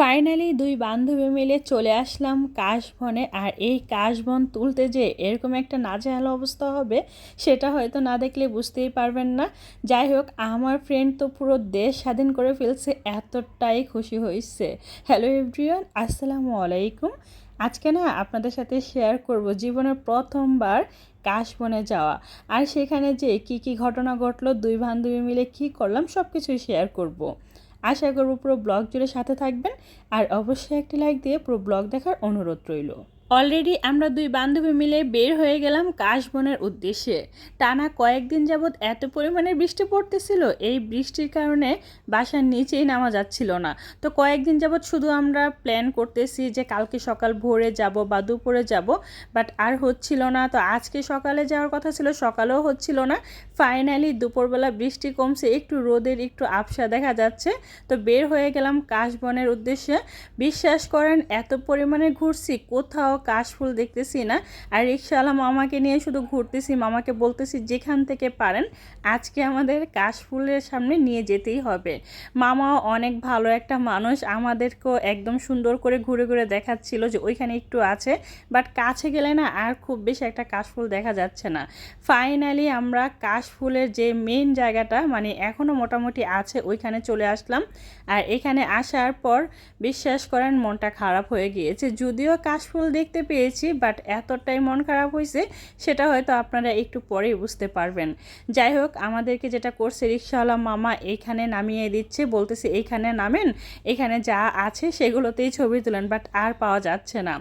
Finally দুই বান্ধবী মিলে চলে আসলাম কাশবনে। আর এই কাশবন তুলতে যে এরকম একটা নাজেহাল অবস্থা হবে, সেটা হয়তো না দেখলে বুঝতেই পারবেন না। যাই হোক, আমার ফ্রেন্ড তো পুরো দেশ স্বাধীন করে ফেলছে, এতটাই খুশি হয়েছে। হ্যালো এভরিওয়ান আসসালামু আলাইকুম। আজকে না আপনাদের সাথে শেয়ার করব জীবনের প্রথমবার কাশবনে যাওয়া। আর সেখানে যে কি কি ঘটনা ঘটলো, দুই বান্ধবী মিলে কি করলাম সব কিছুই শেয়ার করব। আশা করব পুরো ব্লগ জুড়ে সাথে থাকবেন। আর অবশ্যই একটি লাইক দিয়ে পুরো ব্লগ দেখার অনুরোধ রইল। অলরেডি আমরা দুই বান্ধবী মিলে বের হয়ে গেলাম কাশবনের উদ্দেশ্যে। টানা কয়েকদিন যাবৎ এত পরিমাণে বৃষ্টি পড়তেছিল, এই বৃষ্টির কারণে বাসার নিচেই নামা যাচ্ছিল না। তো কয়েকদিন যাবৎ শুধু আমরা প্ল্যান করতেছি যে কালকে সকাল ভোরে যাব বা দুপুরে যাব বাট আর হচ্ছিল না। তো আজকে সকালে যাওয়ার কথা ছিল, সকালেও হচ্ছিল না। ফাইনালি দুপুরবেলা বৃষ্টি কমছে, একটু রোদের একটু আবসা দেখা যাচ্ছে। তো বের হয়ে গেলাম কাশবনের উদ্দেশ্যে। বিশ্বাস করেন, এত পরিমাণে ঘুরছি, কোথাও কাশফুল দেখতেছি না। আর রিক্সাওয়ালা মামাকে নিয়ে শুধু ঘুরতেছি, মামাকে বলতেছি যেখান থেকে পারেন, আজকে আমাদের কাশফুলের সামনে নিয়ে যেতেই হবে। মামাও অনেক ভালো একটা মানুষ, আমাদেরকেও একদম সুন্দর করে ঘুরে ঘুরে দেখাচ্ছিল যে ওইখানে একটু আছে, বাট কাছে গেলে না আর খুব বেশি একটা কাশফুল দেখা যাচ্ছে না। ফাইনালি আমরা কাশফুলের যে মেন জায়গাটা মানে এখনও মোটামুটি আছে, ওইখানে চলে আসলাম। আর এখানে আসার পর বিশ্বাস করেন মনটা খারাপ হয়ে গিয়েছে, যদিও কাশফুল দেখ দেখতে পেয়েছি বাট এতটাই মন খারাপ হয়েছে, সেটা হয়তো আপনারা একটু পরেই বুঝতে পারবেন। যাই হোক, আমাদেরকে যেটা করছে, রিক্সাওয়ালা মামা এইখানে নামিয়ে দিচ্ছে, বলতেছে এইখানে নামেন, এখানে যা আছে সেগুলোতেই ছবি তোলেন বাট আর পাওয়া যাচ্ছে না।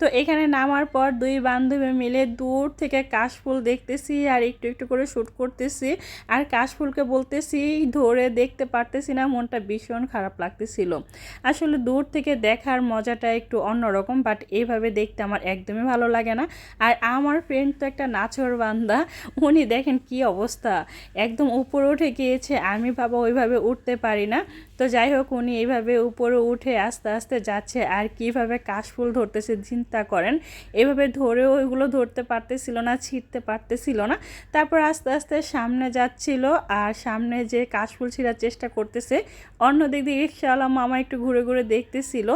তো এখানে নামার পর দুই বান্ধবী মিলে দূর থেকে কাশফুল দেখতেছি, আর একটু একটু করে শ্যুট করতেছি, আর কাশফুলকে বলতেছি, ধরে দেখতে পারতেছি না, মনটা ভীষণ খারাপ লাগতেছিল। আসলে দূর থেকে দেখার মজাটা একটু অন্যরকম বাট এইভাবে দেখতে দেখতে আমার একদমই ভালো লাগে না। আর আমার ফ্রেন্ড তো একটা নাচর বান্দা, উনি দেখেন কি অবস্থা। একদম উপরে উঠে গিয়েছে, আমি বাবা ওইভাবে উঠতে পারি না। তো যাই হোক, উনি এইভাবে উপরে উঠে আস্তে আস্তে যাচ্ছে আর কীভাবে কাশফুল ধরতেছে, চিন্তা করেন। এভাবে ধরেও ওইগুলো ধরতে পারতেছিল না, ছিঁড়তে পারতেছিল না। তারপর আস্তে আস্তে সামনে যাচ্ছিল আর সামনে যে কাশফুল ছিঁড়ার চেষ্টা করতেছে অন্য দিক দিয়ে রিক্সাওয়ালা মামা একটু ঘুরে ঘুরে দেখতেছিল।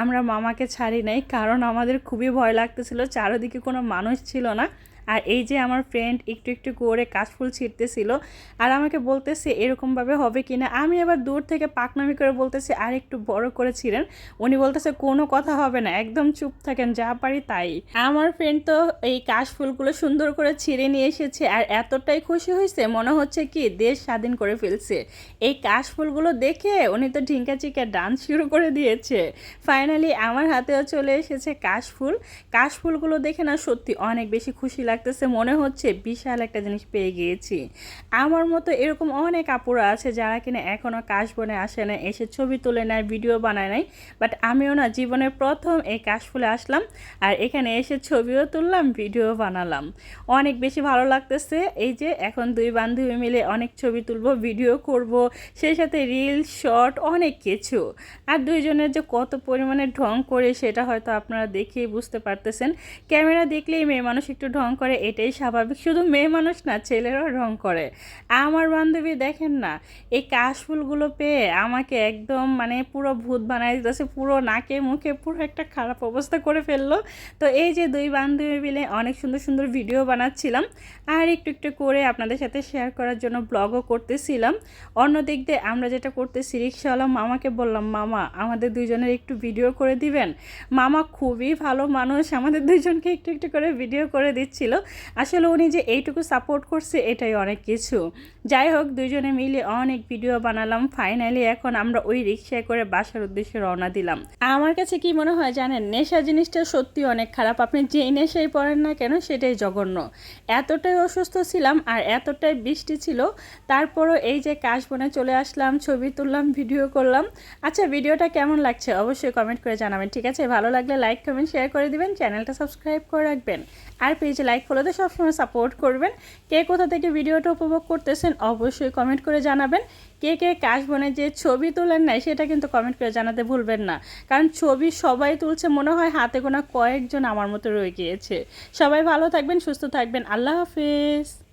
আমরা মামাকে ছাড়ি নাই, কারণ আমাদের খুবই ভয় লাগতেছিল। চারোদিকে কোনো মানুষ ছিল না। আর এই যে আমার ফ্রেন্ড একটু একটু করে কাশফুল ছিঁড়তেছিল আর আমাকে বলতেছে এরকমভাবে হবে কি না আমি এবার দূর থেকে পাকনামি করে বলতেছি, আর একটু বড় করে ছিঁড়েন। উনি বলতেছে, কোনো কথা হবে না, একদম চুপ থাকেন, যা পারি তাই। আমার ফ্রেন্ড তো এই কাশফুলগুলো সুন্দর করে ছিঁড়ে নিয়ে এসেছে আর এতটাই খুশি হয়েছে, মনে হচ্ছে কি দেশ স্বাধীন করে ফেলছে। এই কাশফুলগুলো দেখে উনি তো ঢিঙ্কা চিকা ডান্স শুরু করে দিয়েছে। ফাইনালি আমার হাতেও চলে এসেছে কাশফুল কাশফুলগুলো দেখে না সত্যি অনেক বেশি খুশি লাগে লাগতেছে, মনে হচ্ছে বিশাল একটা জিনিস পেয়ে গিয়েছি। আমার মতো এরকম অনেক আপুরা আছে যারা কিনা এখনও কাশবনে আসে না এসে ছবি তুলে নেয়, ভিডিও বানায় নাই বাট আমিও না জীবনের প্রথম এই কাশফুলে আসলাম আর এখানে এসে ছবিও তুললাম, ভিডিও বানালাম। অনেক বেশি ভালো লাগতেছে, এই যে এখন দুই বান্ধবী মিলে অনেক ছবি তুলবো, ভিডিও করব, সেই সাথে রিল, শর্ট, অনেক কিছু। আর দুইজনের যে কত পরিমাণে ঢং করে সেটা হয়তো আপনারা দেখেই বুঝতে পারতেছেন। ক্যামেরা দেখলেই মেয়ে মানুষ একটু ঢং করে এটাই স্বাভাবিক। শুধু মেয়ে মানুষ না, ছেলেরাও রং করে। আমার বান্ধবী দেখেন না, এই কাশফুলগুলো পেয়ে আমাকে একদম মানে পুরো ভূত বানাই দিতেছে, পুরো নাকে মুখে পুরো একটা খারাপ অবস্থা করে ফেলল। তো এই যে দুই বান্ধবী মিলে অনেক সুন্দর সুন্দর ভিডিও বানাচ্ছিলাম, আর একটু একটু করে আপনাদের সাথে শেয়ার করার জন্য ব্লগও করতেছিলাম। অন্য দিক দিয়ে আমরা যেটা করতেছি, রিক্সাওয়ালা মামাকে বললাম, মামা, আমাদের দুইজনের একটু ভিডিও করে দিবেন। মামা খুবই ভালো মানুষ, আমাদের দুইজনকে একটু একটু করে ভিডিও করে দিচ্ছিল। আসলে উনি যে এইটুকু সাপোর্ট করছে, এটাই অনেক কিছু। যাই হোক দুজনে মিলে অনেক ভিডিও বানালাম। ফাইনালি এখন আমরা ওই রিক্সায় করে বাসার উদ্দেশ্যে রওনা দিলাম। আমার কাছে কি মনে হয় জানেন, নেশা জিনিসটা সত্যি অনেক খারাপ। আপনি যেই নেশাই পড়েন না কেন, সেটাই জঘন্য। এতটাই অসুস্থ ছিলাম আর এতটাই বৃষ্টি ছিল, তারপরও এই যে কাশবনে চলে আসলাম, ছবি তুললাম ভিডিও করলাম। আচ্ছা ভিডিওটা কেমন লাগছে? অবশ্যই কমেন্ট করে জানাবেন, ঠিক আছে? ভালো লাগলে লাইক কমেন্ট শেয়ার করে দিবেন চ্যানেলটা সাবস্ক্রাইব করে রাখবেন। আর পেজে লাইক ফলোতে সবসময় সাপোর্ট করবেন। কে কোথা থেকে ভিডিওটা উপভোগ করতেছেন অবশ্যই কমেন্ট করে জানাবেন। কে কে কাশ কাশবনে যে ছবি তোলেন নাই, সেটা কিন্তু কমেন্ট করে জানাতে ভুলবেন না। কারণ ছবি সবাই তুলছে, মনে হয় হাতে গোনা কয়েকজন আমার মতো রয়ে গিয়েছে। সবাই ভালো থাকবেন, সুস্থ থাকবেন। আল্লাহ হাফিজ।